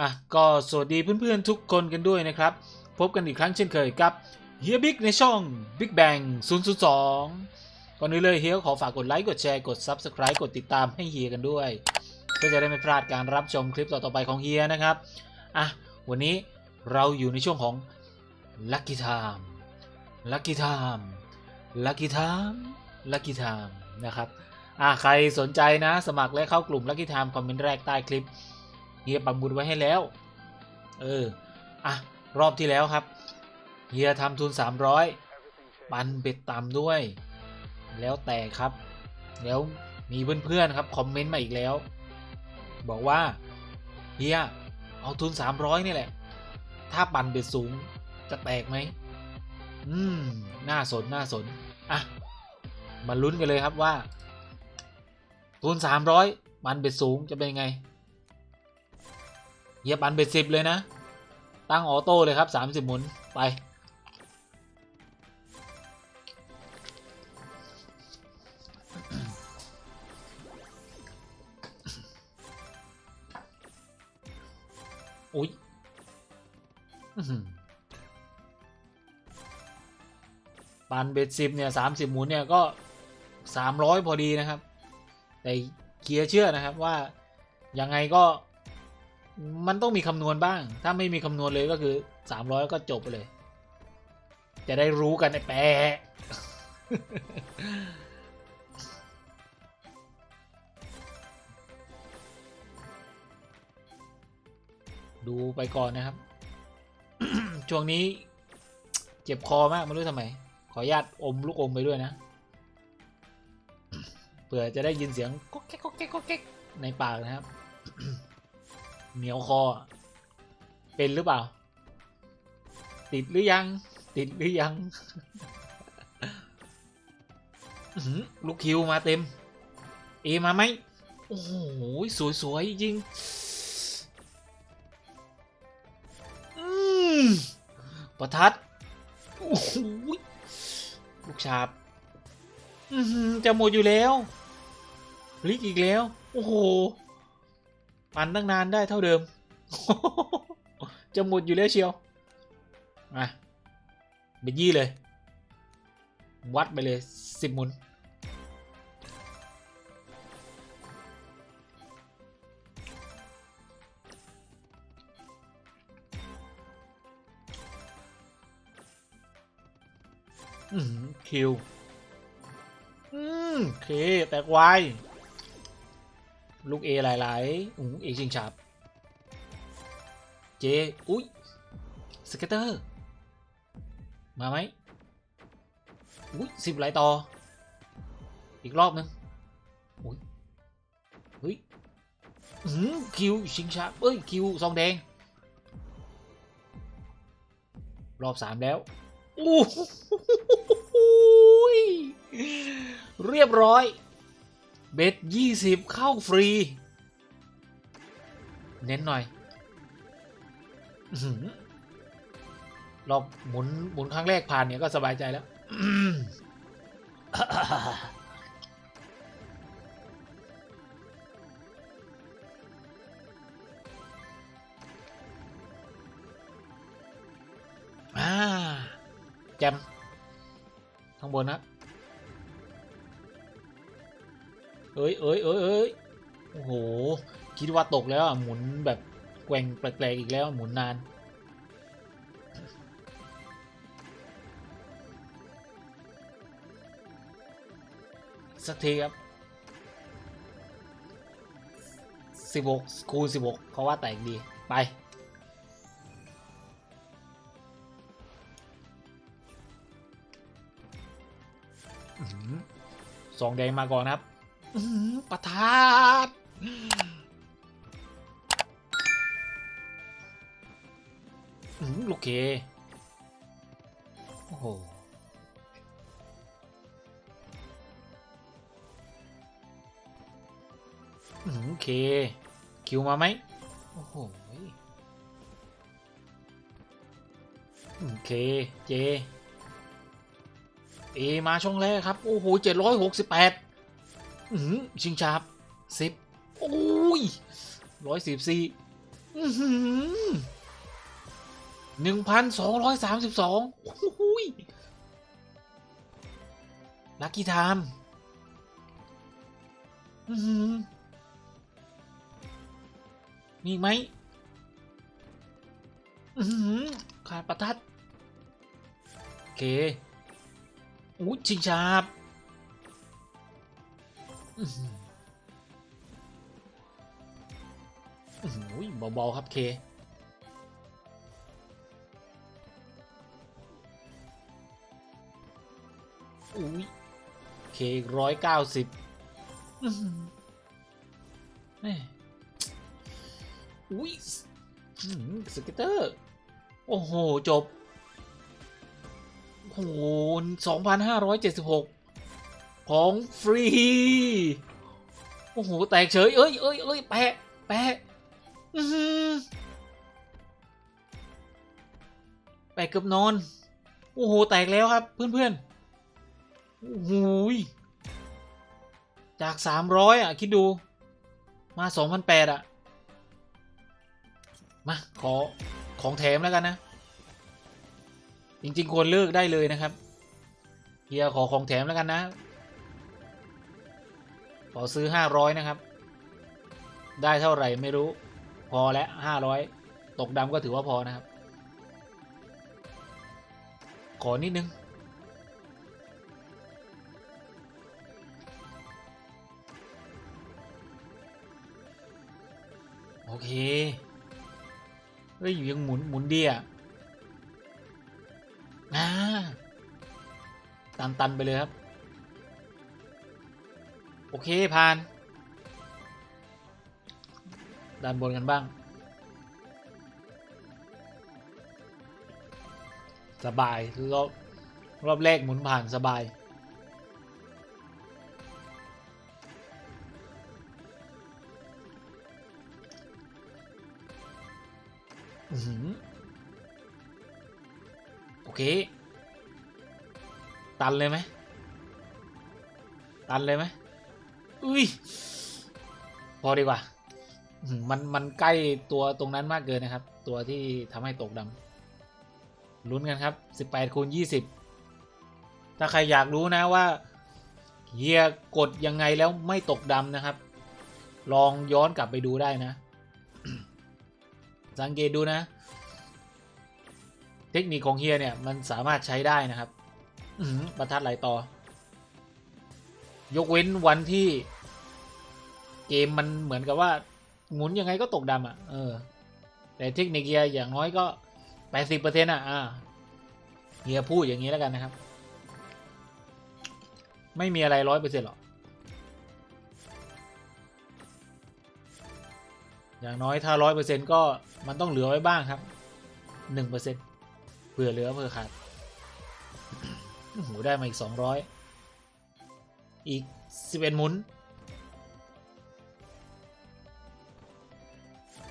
อะก็สวัสดีเพื่อนๆทุกคนกันด้วยนะครับ พบกันอีกครั้งเช่นเคยกับเฮียบิ๊กในช่อง Big Bang 002 ก่อนอื่นเลยเฮียขอฝากกดไลค์กดแชร์กด Subscribe กดติดตามให้เฮียกันด้วยเพื่อจะได้ไม่พลาดการรับชมคลิปต่อๆไปของเฮียนะครับอะวันนี้เราอยู่ในช่วงของ Lucky Time Lucky Time Lucky Time Lucky Time นะครับอะใครสนใจนะสมัครและเข้ากลุ่ม Lucky Time คอมเมนต์แรกใต้คลิป เฮียปักหมุดไว้ให้แล้ว เออ อะ รอบที่แล้วครับ เฮียทำทุน 300 ปันเบ็ดต่ำด้วย แล้วแต่ครับ แล้วมีเพื่อนๆครับ คอมเมนต์มาอีกแล้ว บอกว่า เฮีย เอาทุน 300 นี่แหละ ถ้าปันเบ็ดสูงจะแตกไหม อืม น่าสน น่าสน อะ มาลุ้นกันเลยครับว่า ทุน 300ปันเบ็ดสูงจะเป็นยังไง เหยียบอันเบ็ดสิบเลยนะ ตั้งออโต้เลยครับสามสิบหมุนไป อุ๊ยอื้อหือปันเบ็ดสิบเนี่ยสามสิบหมุนเนี่ยก็สามร้อยพอดีนะครับ แต่เคียร์เชื่อนะครับว่ายังไงก็ มันต้องมีคำนวณบ้าง ถ้าไม่มีคำนวณเลยก็คือ 300 ก็จบไปเลย จะได้รู้กันไอ้แปะดูไปก่อนนะครับ ช่วงนี้เจ็บคอมากไม่รู้ทำไม ขออนุญาตอมลูกอมไปด้วยนะ เผื่อจะได้ยินเสียงก๊อกแก๊กก๊อกแก๊กก๊กแก๊กในปากนะครับ เหนียวคอ เป็นหรือเปล่า ติดหรือยัง ติดหรือยังลูกคิวมาเต็ม เอมาไหมโอ้โหสวยๆจริงประทัดโอ้โหลูกชาบจะหมดอยู่แล้วลิกอีกแล้ว โอ้โห ปั่นตั้งนานได้เท่าเดิม จะหมดอยู่แล้วเชียวมาเบยี่เลย วัดไปเลยสิบหมุน คิว อืม เค แตกไว ลูกเอหลายๆอุ้งเอชิงฉับเจอุ้ยสเก็ตเตอร์มาไหมอุ้ยสิบไหลต่อ อีกรอบนึงอุ้ยเฮ้ยอืมคิวชิงชับเอ้ยคิวซองแดง รอบสามแล้วโอ้เรียบร้อย เบ็ดยี่สิบเข้าฟรี เน้นหน่อยรอบหมุนหมุนครั้งแรกผ่านเนี่ยก็สบายใจแล้วอ่าแจมข้างบนนะ เอ้ยเอ้ยเอ้ยเอ้ยโอ้โห คิดว่าตกแล้วอะหมุนแบบแกว่งแปลกๆอีกแล้วหมุนนานสักทีครับสิบหกคูณสิบหกเขาว่าแตกดี ไป สองแดงมาก่อนครับ ประทัดอื้อหือเค โอ้โหอื้อเค คิวมาไหมโอ้โหอื้อเค เจ เอ มาช่องแรกครับ โอ้โหเจ็ดร้อยหกสิบแปด ชิงชาบสิบโอ้ยร้อยสิบสี่หนึ่งพันสองร้อยสามสิบสองลัคกี้ไทม์มีไหมอื้อหือขาดประทัด โอเคอู้ชิงชาบ อื้อหืออื้อหือเบาๆครับเค อุ้ยเคร้อยเก้าสิบอุ้ยสเก็ตเตอร์ โอ้โห จบ โอ้โหสองพันห้าร้อยเจ็ดสิบหก ของฟรี โอ้โห แตกเฉย เอ้ยเอ้ยเอ้ยแปะ แปะแปะเกือบนอน โอ้โห แตกแล้วครับ เพื่อนๆ โอ้โหยจากสามร้อยอะ คิดดู มาสองพันแปดอะ มา ขอ ของแถมแล้วกันนะ จริงๆ ควรเลิกได้เลยนะครับเฮียขอของแถมแล้วกันนะ ขอซื้อห้าร้อยนะครับ ได้เท่าไหร่ไม่รู้ พอแล้วห้าร้อยตกดำก็ถือว่าพอนะครับ ขอนิดนึง โอเค เฮ้ยยังหมุนหมุนดีอะอ่าตันตันไปเลยครับ โอเคผ่านด้านบนกันบ้าง สบายรอบรอบแรกหมุนผ่านสบาย โอเค ตันเลยไหมตันเลยไหม อุ้ยพอดีกว่า มันมันใกล้ตัวตรงนั้นมากเกินนะครับ ตัวที่ทำให้ตกดำลุ้นกันครับ 18คูณ20 ถ้าใครอยากรู้นะว่าเฮียกดยังไงแล้วไม่ตกดำนะครับ ลองย้อนกลับไปดูได้นะ สังเกตดูนะ เทคนิคของเฮียเนี่ยมันสามารถใช้ได้นะครับประทัดไหลต่อ ยกเว้นวันที่ เกมมันเหมือนกับว่า หมุนยังไงก็ตกดำอะเออ แต่เทคนิคเฮียอย่างน้อยก็แปดสิบเปอร์เซ็นต์อะอ่าเฮียพูดอย่างนี้แล้วกันนะครับ ไม่มีอะไรร้อยเปอร์เซ็นต์หรอกอย่างน้อยถ้าร้อยเปอร์เซ็นต์ก็มันต้องเหลือไว้บ้างครับหนึ่งเปอร์เซ็นต์เผื่อเหลือเผื่อขาดโอ้โหได้มาอีกสองร้อยอีกสิบเอ็ดหมุน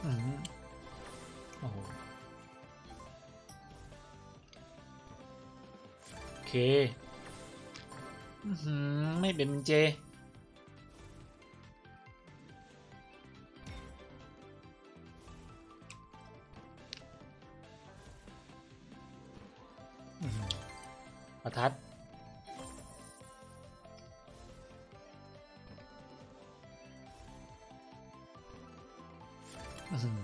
อืมโอ้โหโอเคไม่เป็นเจ ประทัด อื้อหือ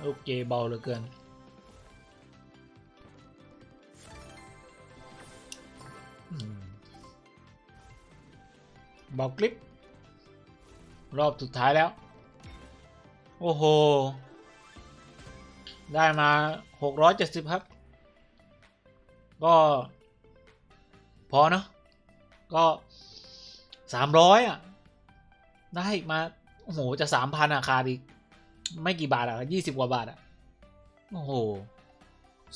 โอเคเบาเหลือเกินอื้อหือเบากลิป รอบสุดท้ายแล้ว โอ้โห ได้มา 670 ครับ ก็ พอเนาะก็สามร้อยอะ ได้มา โอ้โห จะสามพันอะ ขาดอีก ไม่กี่บาทอะยี่สิบกว่าบาทอะโอ้โห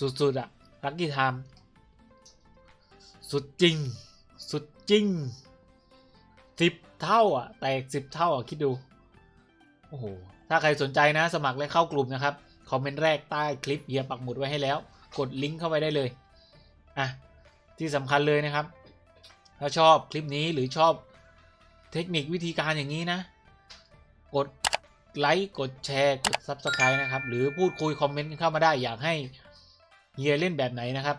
สุดๆอะลัคกี้ไทม์สุดจริง สุดจริงสิบเท่าอะ แตกสิบเท่าอะ คิดดู โอ้โห ถ้าใครสนใจนะ สมัครและเข้ากลุ่มนะครับ คอมเมนต์แรกใต้คลิปเฮียปักหมุดไว้ให้แล้ว กดลิงก์เข้าไปได้เลย อะ ที่สำคัญเลยนะครับ ถ้าชอบคลิปนี้หรือชอบเทคนิควิธีการอย่างนี้นะ กด ไลค์กดแชร์กด Subscribe นะครับ หรือพูดคุยคอมเมนต์กันเข้ามาได้อยากให้เฮียเล่นแบบไหนนะครับ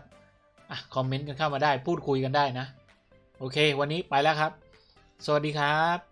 อะคอมเมนต์กันเข้ามาได้พูดคุยกันได้นะ โอเค วันนี้ไปแล้วครับ สวัสดีครับ